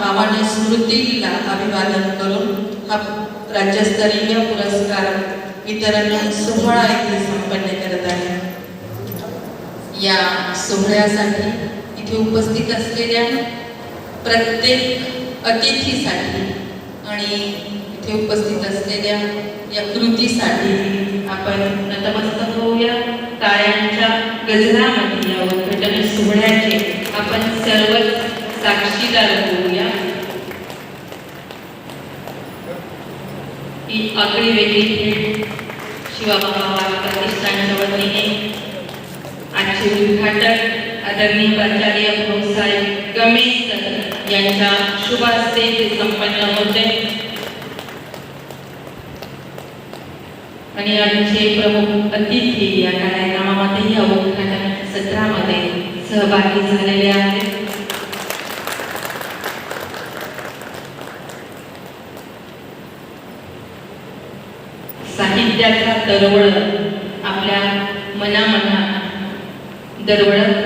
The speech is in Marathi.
मामाने स्मृतीला अभिवादन करून हा राज्यस्तरीय पुरस्कार वितरण सोहळा इथे संपन्न करत आहे. या सोहळ्यासाठी इथे उपस्थित असलेल्या प्रत्येक अतिथीसाठी आणि इथे उपस्थित असलेल्या या कृतीसाठी आपण नतमस्तक होऊया. टाळ्यांच्या गजरामध्ये या उद्घाटन सोहळ्याचे आपण सर्वच साक्षीदार होऊया ही आगळी वेगळी शिवा शिवाबाबा प्रतिष्ठानच्या वतीने आजचे उद्घाटन आदरणीय प्राचार्य भाऊसाहेब गमेश यांच्या शुभ हस्ते ते संपन्न होते आणि आमचे प्रमुख अतिथी या कार्यक्रमामध्ये या उद्घाटन सत्रामध्ये सहभागी झालेले आहेत साहित्याचा दरवळ आपल्या मनामना दरवळत